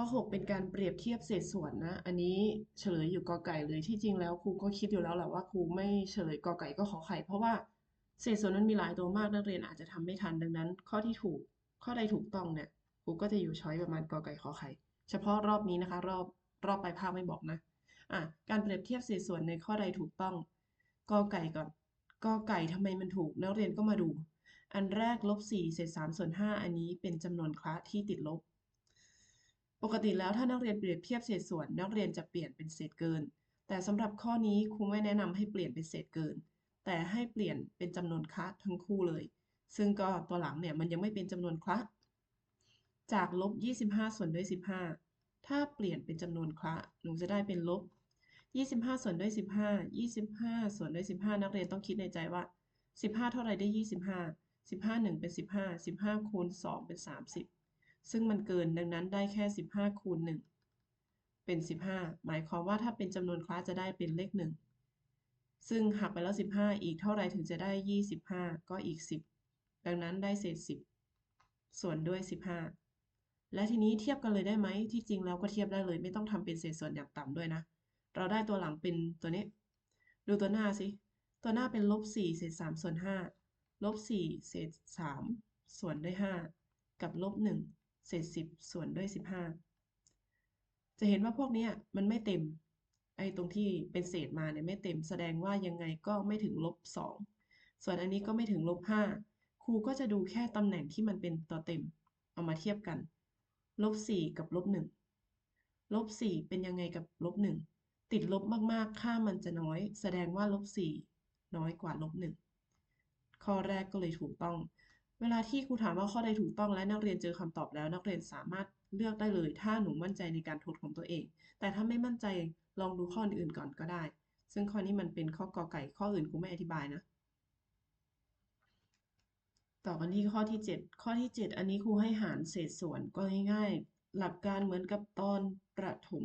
ข้อ 6 เป็นการเปรียบเทียบเศษส่วนนะ อันนี้เฉลยอยู่กอไก่เลยที่จริงแล้วครูก็คิดอยู่แล้วแหละว่าครูไม่เฉลยกอไก่ก็ขอไข่เพราะว่าเศษส่วนนั้นมีหลายตัวมากนักเรียนอาจจะทำไม่ทันดังนั้น ข้อที่ถูกข้อใดถูกต้องเนี่ยครูก็จะอยู่ช้อยประมาณกอไก่ขอไข่เฉพาะรอบนี้นะคะ รอบรอบปลายภาคไม่บอกนะอะการเปรียบเทียบเศษส่วนในข้อใดถูกต้องกอไก่ก่อนกอไก่ทำไมมันถูกนักเรียนก็มาดู อันแรกลบ4เศษ3ส่วน5อันนี้เป็นจำนวนคละที่ติดลบ ปกติแล้วถ้านักเรียนเปรียบเทียบเศษส่วน นักเรียนจะเปลี่ยนเป็นเศษเกิน แต่สำหรับข้อนี้ครูไม่แนะนำให้เปลี่ยนเป็นเศษเกิน แต่ให้เปลี่ยนเป็นจำนวนคละทั้งคู่เลย ซึ่งก็ตัวหลังเนี่ยมันยังไม่เป็นจำนวนคละจากลบ25 ส่วนด้วย 15 ถ้าเปลี่ยนเป็นจำนวนคละหนูจะได้เป็นลบ 25 ส่วนด้วย 15 25 ส่วนด้วย 15 นักเรียนต้องคิดในใจว่า 15 เท่าไรได้ 25 15 1 เป็น 15 15 คูณ 2 เป็น 30 ซึ่งมันเกินดังนั้นได้แค่ 15 คูณ 1 เป็น 15 หมายความว่าถ้าเป็นจำนวนคลาสจะได้เป็นเลข 1 ซึ่งหักไปแล้ว 15 อีกเท่าไรถึงจะได้ 25 ก็อีก 10 ดังนั้นได้เศษ 10 ส่วนด้วย 15 และทีนี้เทียบกันเลยได้ไหม ที่จริงแล้วก็เทียบได้เลย ไม่ต้องทำเป็นเศษส่วนอย่างต่ำด้วยนะ เราได้ตัวหลังเป็นตัวนี้ ดูตัวหน้าสิ ตัวหน้าเป็นลบ4เศษ3ส่วน5ลบ4เศษ3ส่วนด้วย5กับลบ1 เศษ10ส่วนด้วย15จะเห็นว่าพวกนี้มันไม่เต็ม ไอ้ตรงที่เป็นเศษมาเนี่ยไม่เต็ม แสดงว่ายังไงก็ไม่ถึงลบ2ส่วนอันนี้ก็ไม่ถึงลบ5ครูก็จะดูแค่ตำแหน่งที่มันเป็นตัวเต็ม เอามาเทียบกันลบ4กับลบ1ลบ4เป็นยังไงกับลบ1ติดลบมากๆ ค่ามันจะน้อย แสดงว่าลบ4น้อยกว่าลบ1ข้อแรกก็เลยถูกต้อง เวลาที่ครูถามว่าข้อใดถูกต้องและนักเรียนเจอคำตอบแล้ว นักเรียนสามารถเลือกได้เลย ถ้าหนูมั่นใจในการทดของตัวเอง แต่ถ้าไม่มั่นใจลองดูข้ออื่นก่อนก็ได้ ซึ่งข้อนี้มันเป็นข้อกอไก่ข้ออื่นครูไม่อธิบายนะ ต่อกันที่ข้อที่ 7 ข้อที่ 7 อันนี้ครูให้หารเศษส่วนก็ง่ายๆ หลักการเหมือนกับตอนประถม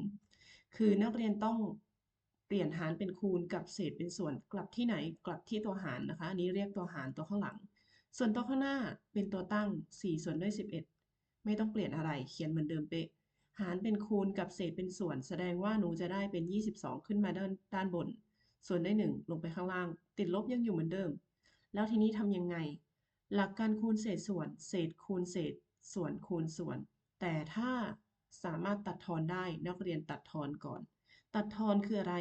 คือนักเรียนต้องเปลี่ยนหารเป็นคูณกับเศษเป็นส่วนกลับที่ไหนกลับที่ตัวหารนะคะอันนี้เรียกตัวหารตัวข้างหลัง ส่วนตัวข้างหน้าเป็นตัวตั้ง 4 ส่วนด้วย 11 ไม่ต้องเปลี่ยนอะไร เขียนเหมือนเดิมเป๊ะ หารเป็นคูณกับเศษเป็นส่วน แสดงว่าหนูจะได้เป็น 22 ขึ้นมาด้านด้านบน ส่วนได้ 1 ลงไปข้างล่าง ติดลบยังอยู่เหมือนเดิม แล้วทีนี้ทำยังไง หลักการคูณเศษส่วน เศษคูณเศษ ส่วนคูณส่วน แต่ถ้าสามารถตัดทอนได้นักเรียนตัดทอนก่อน ตัดทอนคืออะไร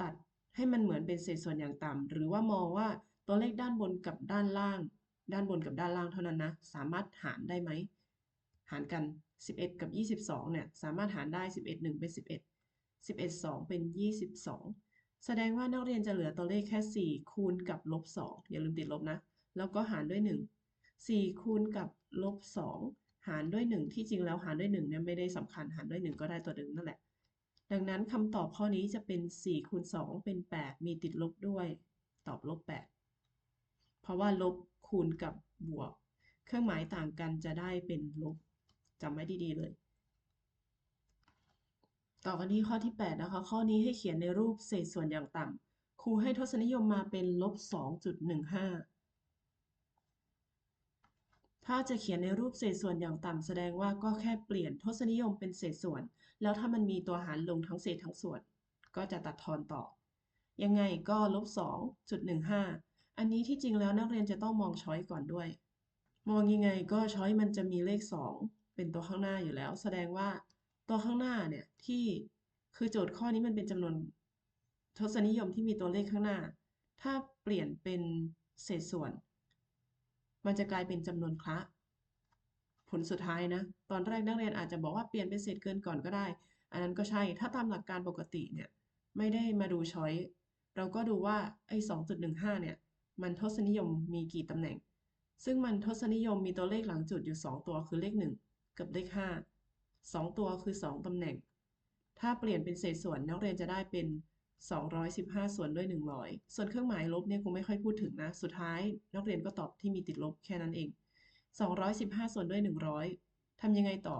ตัดให้มันเหมือนเป็นเศษส่วนอย่างต่ำหรือว่ามองว่า ตัวเลขด้านบนกับด้านล่าง ด้านบนกับด้านล่างเท่านั้นนะ สามารถหารได้ไหม หารกัน 11 กับ 22 เนี่ย สามารถหารได้ 11 1 เป็น 11 11 2 เป็น 22 แสดงว่านักเรียนจะเหลือตัวเลขแค่ 4 คูณกับลบ 2 อย่าลืมติดลบนะ แล้วก็หารด้วย 1 4 คูณกับลบ 2 หารด้วย 1 ที่จริงแล้วหารด้วย1เนี่ยไม่ได้สำคัญ หารด้วย 1 ก็ได้ตัวเดิมนั่นแหละดังนั้นคำตอบข้อนี้จะเป็น 4 คูณ 2 เป็น 8 มีติดลบด้วย ตอบลบ 8 ราะว่าลบคูณกับบวก เครื่องหมายต่างกันจะได้เป็นลบจำไว้ดีๆเลย ต่อกันที่ข้อที่ 8 นะคะ ข้อนี้ให้เขียนในรูปเศษส่วนอย่างต่ำครูให้ทศนิยมมาเป็นลบ 2.15 ถ้าจะเขียนในรูปเศษส่วนอย่างต่ำแสดงว่าก็แค่เปลี่ยนทศนิยมเป็นเศษส่วน แล้วถ้ามันมีตัวหารลงทั้งเศษทั้งส่วน ก็จะตัดทอนต่อ ยังไงก็ลบ 2.15 อันนี้ที่จริงแล้วนักเรียนจะต้องมองช้อยก่อนด้วย มองยังไงก็ช้อยมันจะมีเลข 2 เป็นตัวข้างหน้าอยู่แล้ว แสดงว่าตัวข้างหน้าเนี่ยที่คือโจทย์ข้อนี้มันเป็นจำนวนทศนิยมที่มีตัวเลขข้างหน้า ถ้าเปลี่ยนเป็นเศษส่วน มันจะกลายเป็นจำนวนคละผลสุดท้ายนะ ตอนแรกนักเรียนอาจจะบอกว่าเปลี่ยนเป็นเศษเกินก่อนก็ได้ อันนั้นก็ใช่ ถ้าตามหลักการปกติเนี่ย ไม่ได้มาดูช้อย เราก็ดูว่าไอ้2.15เนี่ย มันทศนิยมมีกี่ตำแหน่ง ซึ่งมันทศนิยมมีตัวเลขหลังจุดอยู่ 2 ตัวคือเลข 1 กับเลข 5 2 ตัวคือ 2ตำแหน่ง ถ้าเปลี่ยนเป็นเศษส่วนนักเรียนจะได้เป็น 215 ส่วนด้วย 100 ส่วนเครื่องหมายลบเนี่ยคงไม่ค่อยพูดถึงนะ สุดท้ายนักเรียนก็ตอบที่มีติดลบแค่นั้นเอง 215 ส่วนด้วย 100ทำยังไงต่อ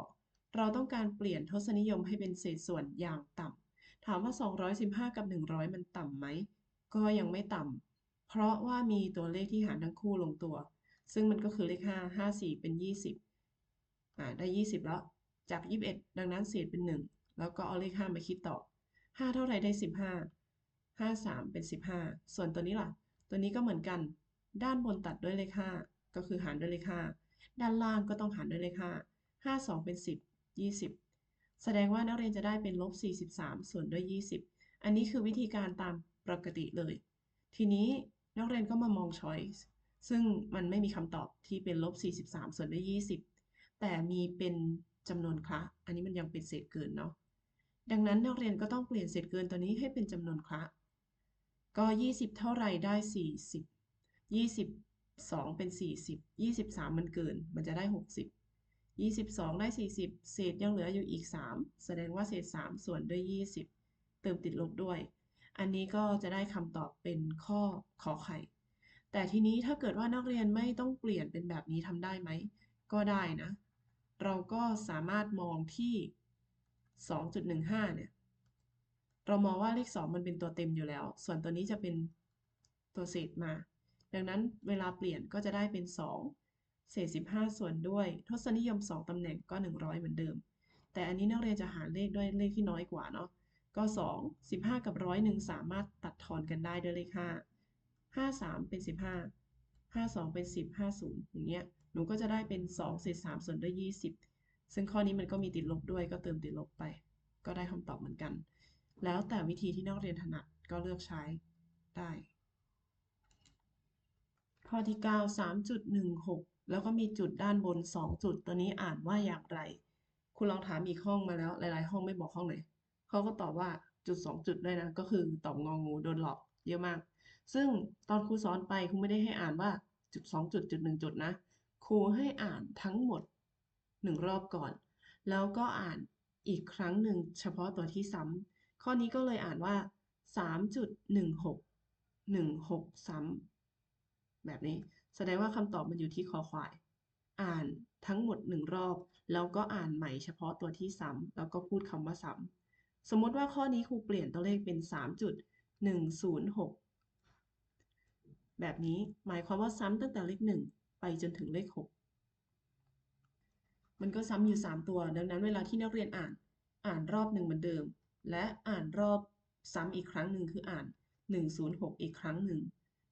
เราต้องการเปลี่ยนทศนิยมให้เป็นเศษส่วนอย่างต่ำถามว่า 215 กับ 100 มันต่ำไหม ก็ยังไม่ต่ำ เพราะว่ามีตัวเลขที่หารทั้งคู่ลงตัว ซึ่งมันก็คือเลข 5 54 เป็น 20อ่าได้ 20 แล้ว จาก 21 ดังนั้นเศษเป็น 1 แล้วก็เอาเลข 5 มาคิดต่อ 5 เท่าไรได้ 15 5 3 เป็น 15 ส่วนตัวนี้ล่ะ ตัวนี้ก็เหมือนกัน ด้านบนตัดด้วยเลข 5 ก็คือหารด้วยเลข 5 ด้านล่างก็ต้องหารด้วยเลข 5 5 2 เป็น 10 20 แสดงว่านักเรียนจะได้เป็นลบ 43 ส่วนด้วย 20 อันนี้คือวิธีการตามปกติเลย ทีนี้ นักเรียนก็มามอง choice ซึ่งมันไม่มีคำตอบที่เป็นลบ 43 ส่วนด้วย 20 แต่มีเป็นจำนวนคละ อันนี้มันยังเป็นเศษเกินเนาะ ดังนั้นนักเรียนก็ต้องเปลี่ยนเศษเกินตัวนี้ให้เป็นจำนวนคละ ก็ 20 เท่าไรได้ 40 22 เป็น 40 23 มันเกิน มันจะได้ 60 22 ได้ 40 เศษยังเหลืออยู่อีก 3 แสดงว่าเศษ 3 ส่วนด้วย 20 เติมติดลบด้วย อันนี้ก็จะได้คำตอบเป็นข้อขอไข่ แต่ทีนี้ถ้าเกิดว่านักเรียนไม่ต้องเปลี่ยนเป็นแบบนี้ทำได้ไหม ก็ได้นะ เราก็สามารถมองที่ 2.15 เนี่ย เรามองว่าเลข 2 มันเป็นตัวเต็มอยู่แล้ว ส่วนตัวนี้จะเป็นตัวเศษมา ดังนั้นเวลาเปลี่ยนก็จะได้เป็น 2 เศษ 15 ส่วนด้วย ทศนิยม 2ตำแหน่งก็ 100 เหมือนเดิม แต่อันนี้นักเรียนจะหาเลขด้วยเลขที่น้อยกว่าเนาะ ก็ 2 15 กับ101สามารถตัดทอนกันได้ด้วยเลข5 53 เป็น 15 52 เป็น 10 50 อย่างเงี้ย หนูก็จะได้เป็น2เศษ3ส่วนด้วย 20 ซึ่งข้อนี้มันก็มีติดลบด้วยก็เติมติดลบไป ก็ได้คำตอบเหมือนกัน แล้วแต่วิธีที่นักเรียนถนัดก็เลือกใช้ได้ ข้อที่ 9 3.16 แล้วก็มีจุดด้านบน 2 จุด ตัวนี้อ่านว่าอย่างไร คุณลองถามอีกห้องมาแล้ว หลาย ๆ ห้องไม่บอกห้องไหน เขาก็ตอบว่าจุด 2 จุดด้วยนะ ก็คือตอบงองูโดนหลอกเยอะมาก ซึ่งตอนครูสอนไปครูไม่ได้ให้อ่านว่าจุด 2 จุดจุด 1 จุดนะ ครูให้อ่านทั้งหมด 1 รอบก่อน แล้วก็อ่านอีกครั้งหนึ่งเฉพาะตัวที่ซ้ำข้อนี้ก็เลยอ่านว่า 3.16 16 ซ้ำแบบนี้ แสดงว่าคำตอบมันอยู่ที่คอควาย อ่านทั้งหมด1รอบ แล้วก็อ่านใหม่เฉพาะตัวที่ซ้ำแล้วก็พูดคำว่าซ้ำ สมมติว่าข้อนี้ครูเปลี่ยนตัวเลขเป็น 3.106 แบบนี้หมายความว่าซ้ำตั้งแต่เลข 1 ไปจนถึงเลข 6 มันก็ซ้ำอยู่ 3 ตัว ดังนั้นเวลาที่นักเรียนอ่าน อ่านรอบหนึ่งเหมือนเดิม และอ่านรอบซ้ำอีกครั้งหนึ่งคืออ่าน 106 อีกครั้งหนึ่ง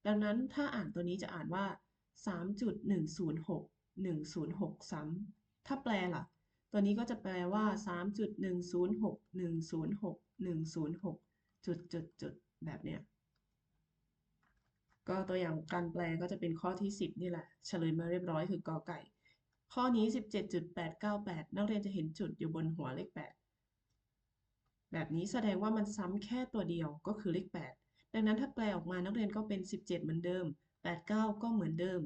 ดังนั้นถ้าอ่านตัวนี้จะอ่านว่า 3.106 106 ซ้ำถ้าแปลล่ะ ตัวนี้ก็จะแปลว่า 3.106 106 106 จุดจุดจุดแบบเนี้ย ก็ตัวอย่างการแปลก็จะเป็นข้อที่ 10 นี่แหละ เฉลยมาเรียบร้อยคือกอไก่ ข้อนี้ 17.898 นักเรียนจะเห็นจุดอยู่บนหัวเลข 8 แบบนี้แสดงว่ามันซ้ำแค่ตัวเดียวก็คือเลข 8 ดังนั้นถ้าแปลออกมานักเรียนก็เป็น 17 เหมือนเดิม 89 ก็เหมือนเดิม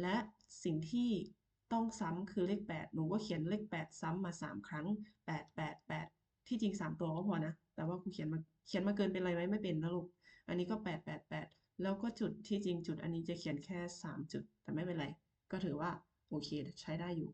และสิ่งที่ ต้องซ้ำคือเลข 8 หนูก็เขียนเลข 8 ซ้ำมา 3 ครั้ง 8 8 8 ที่จริง 3 ตัวก็พอนะ แต่ว่าครูเขียนมาเขียนมาเกินเป็นไรไหมไม่เป็นนะลูก อันนี้ก็ 8 8 8 แล้วก็จุดที่จริงจุดอันนี้จะเขียนแค่ 3 จุด แต่ไม่เป็นไร ก็ถือว่าโอเคใช้ได้อยู่